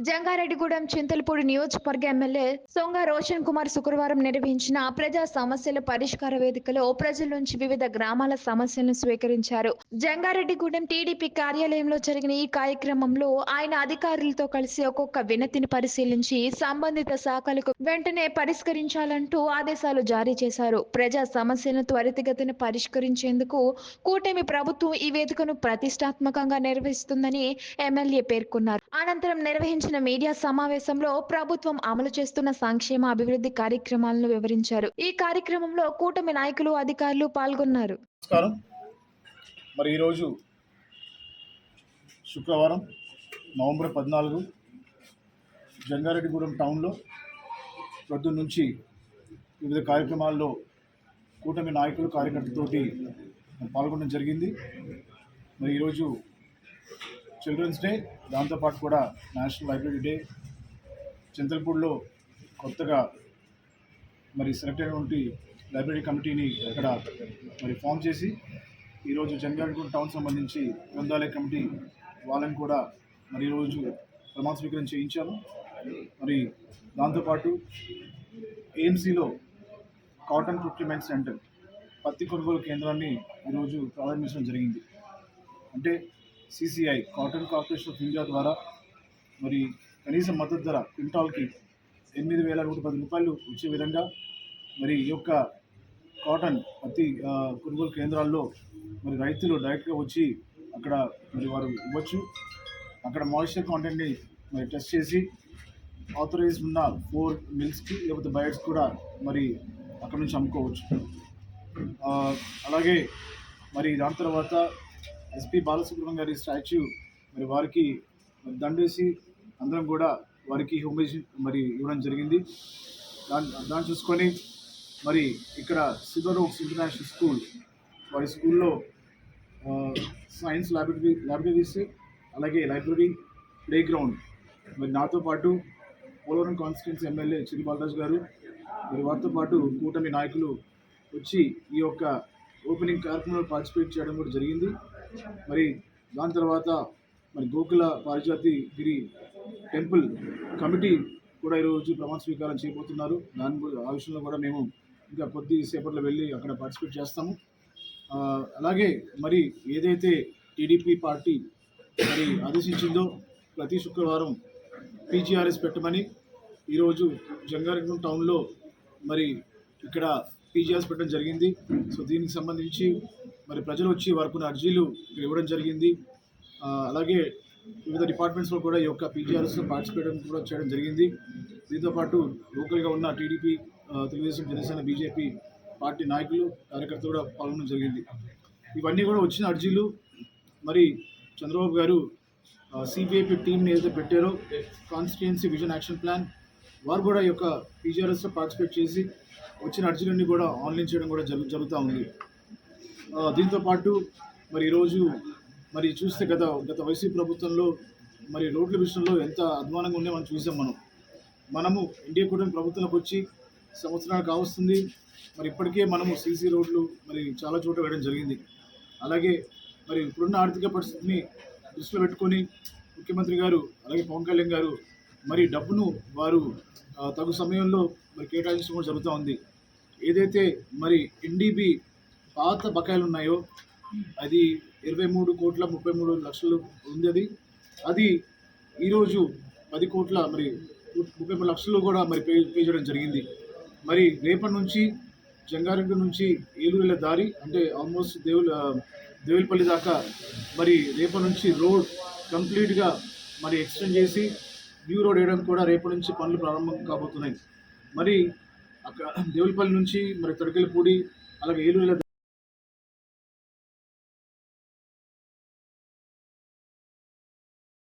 జంగారెడ్డిగూడెం చింతలపూడి నియోజకవర్గ ఎమ్మెల్యే సొంగ రోషన్ కుమార్ శుక్రవారం నిర్వహించిన ప్రజా సమస్యల పరిష్కార వేదికలో ప్రజల నుంచి వివిధ గ్రామాల సమస్యలను స్వీకరించారు. జంగారెడ్డిగూడెం టీడీపీ కార్యాలయంలో జరిగిన ఈ కార్యక్రమంలో ఆయన అధికారులతో కలిసి ఒక్కొక్క వినతిని పరిశీలించి సంబంధిత శాఖలకు వెంటనే పరిష్కరించాలంటూ ఆదేశాలు జారీ చేశారు. ప్రజా సమస్యలను త్వరితగతిన పరిష్కరించేందుకు కూటమి ప్రభుత్వం ఈ వేదికను ప్రతిష్టాత్మకంగా నిర్వహిస్తుందని ఎమ్మెల్యే పేర్కొన్నారు. అనంతరం నిర్వహించిన మీడియా సమావేశంలో ప్రభుత్వం అమలు చేస్తున్న సంక్షేమ అభివృద్ధి కార్యక్రమాలను వివరించారు. ఈ కార్యక్రమంలో కూటమి నాయకులు అధికారులు పాల్గొన్నారు. నమస్కారం. మరి ఈరోజు శుక్రవారం నవంబర్ పద్నాలుగు జంగారెడ్డిగూడెం టౌన్లో ప్రొద్దు నుంచి వివిధ కార్యక్రమాల్లో కూటమి నాయకులు కార్యకర్తలతోటి పాల్గొనడం జరిగింది. మరి ఈరోజు చిల్డ్రన్స్ డే దాంతోపాటు కూడా నేషనల్ లైబ్రరీ డే. చింతలపూడిలో కొత్తగా మరి సెలెక్ట్ అయినటువంటి లైబ్రరీ కమిటీని అక్కడ మరి ఫామ్ చేసి ఈరోజు జంగారెడ్డిగూడ టౌన్ సంబంధించి గ్రంథాలయ కమిటీ వాళ్ళని కూడా మరి ఈరోజు ప్రమాణ స్వీకారం చేయించాము మరి దాంతోపాటు ఏఎంసీలో కాటన్ ప్రొక్యూర్మెంట్ సెంటర్ పత్తి కొనుగోలు కేంద్రాన్ని ఈరోజు ప్రారంభించడం జరిగింది. అంటే CCI cotton corporation of India ద్వారా మరి కనీస మద్దతు ధర క్వింటాల్కి ఎనిమిది వేల నూట పది రూపాయలు వచ్చే విధంగా మరి ఈ యొక్క కాటన్ పత్తి కొనుగోలు కేంద్రాల్లో మరి రైతులు డైరెక్ట్గా వచ్చి అక్కడ మరి వారు ఇవ్వచ్చు. అక్కడ మాయిశ్చర్ కాంటెంట్ని మరి టెస్ట్ చేసి ఆథరైజ్ ఉన్న ఫోర్ మిల్స్కి లేకపోతే బయట్స్ కూడా మరి అక్కడ నుంచి అమ్ముకోవచ్చు. అలాగే మరి దాని తర్వాత ఎస్పి బాలసుబ్రహ్మణ్యం గారి స్టాచ్యూ మరి వారికి దండేసి అందరం కూడా వారికి హోమేజ్ మరి ఇవ్వడం జరిగింది. దాని దాన్ని చూసుకొని మరి ఇక్కడ సిదరోక్స్ ఇంటర్నేషనల్ స్కూల్ వారి స్కూల్లో సైన్స్ ల్యాబొరేటరీ ల్యాబొరేటరీస్ అలాగే లైబ్రరీ ప్లే గ్రౌండ్ మరి నాతో పాటు పోలవరం కాన్స్టిట్యున్సీ ఎమ్మెల్యే చిరు బాలరాజు గారు మరి వారితో పాటు కూటమి నాయకులు వచ్చి ఈ యొక్క ఓపెనింగ్ కార్యక్రమంలో పార్టిసిపేట్ చేయడం కూడా జరిగింది. మరి దాని తర్వాత మరి గోకుల పారిజాతి గిరి టెంపుల్ కమిటీ కూడా ఈరోజు ప్రమాణ స్వీకారం చేయబోతున్నారు. దాని కూడా ఆ విషయంలో కూడా మేము ఇంకా కొద్ది సేపట్లో వెళ్ళి అక్కడ పార్టిసిపేట్ చేస్తాము. అలాగే మరి ఏదైతే టీడీపీ పార్టీ మరి ఆదేశించిందో ప్రతి శుక్రవారం పీజీఆర్ఎస్ పెట్టమని ఈరోజు జంగారెడ్డి టౌన్లో మరి ఇక్కడ పీజీఆర్ఎస్ పెట్టడం జరిగింది. సో దీనికి సంబంధించి మరి ప్రజలు వచ్చి వారికి కొన్ని అర్జీలు ఇక్కడ ఇవ్వడం జరిగింది. అలాగే వివిధ డిపార్ట్మెంట్స్లో కూడా ఈ యొక్క పీజీఆర్ఎస్లో పార్టిసిపేట్ కూడా చేయడం జరిగింది. దీంతో పాటు లోకల్గా ఉన్న TDP Telugu Desam Janasena BJP party నాయకులు కార్యకర్తలు కూడా పాల్గొనడం జరిగింది. ఇవన్నీ కూడా వచ్చిన అర్జీలు. మరి చంద్రబాబు గారు సిబిఐపి టీంని ఏదైతే పెట్టారో కాన్స్టిట్యుయెన్సీ విజన్ యాక్షన్ ప్లాన్ వారు కూడా ఈ యొక్క పీజీఆర్ఎస్లో పార్టిసిపేట్ చేసి వచ్చిన అర్జీలన్నీ కూడా ఆన్లైన్ చేయడం కూడా జరుగు జరుగుతూ ఉంది. దీంతో పాటు మరి ఈరోజు మరి చూస్తే గత గత వైసీపీ ప్రభుత్వంలో మరి రోడ్ల విషయంలో ఎంత అధ్వానంగా ఉండే మనం చూసాం మనం. మనము ఎన్డీఏ కూటమి ప్రభుత్వంలోకి వచ్చి సంవత్సరాలు కావస్తుంది. మరి ఇప్పటికే మనము సీసీ రోడ్లు మరి చాలా చోట్ల వేయడం జరిగింది. అలాగే మరి ఇప్పుడున్న ఆర్థిక పరిస్థితిని దృష్టిలో పెట్టుకొని ముఖ్యమంత్రి గారు అలాగే పవన్ కళ్యాణ్ గారు మరి డబ్బును వారు తగు సమయంలో మరి కేటాయించడం కూడా జరుగుతూ ఉంది. ఏదైతే మరి ఎన్డీబీ పాత బకాయిలు ఉన్నాయో అది ఇరవై మూడు కోట్ల ముప్పై మూడు లక్షలు ఉంది అది. అది ఈరోజు పది కోట్ల మరి ముప్పై మూడు లక్షలు కూడా మరి పే పే చేయడం జరిగింది. మరి రేపటి నుంచి జంగారెడ్డి నుంచి ఏలూరుల దారి అంటే ఆల్మోస్ట్ దేవుల దేవులపల్లి దాకా మరి రేపటి నుంచి రోడ్ కంప్లీట్గా మరి ఎక్స్టెండ్ చేసి న్యూ రోడ్ వేయడం కూడా రేపటి నుంచి పనులు ప్రారంభం కాబోతున్నాయి. మరి అక్కడ దేవులపల్లి నుంచి మరి తొడకెళ్ళపూడి అలాగే ఏలూరుల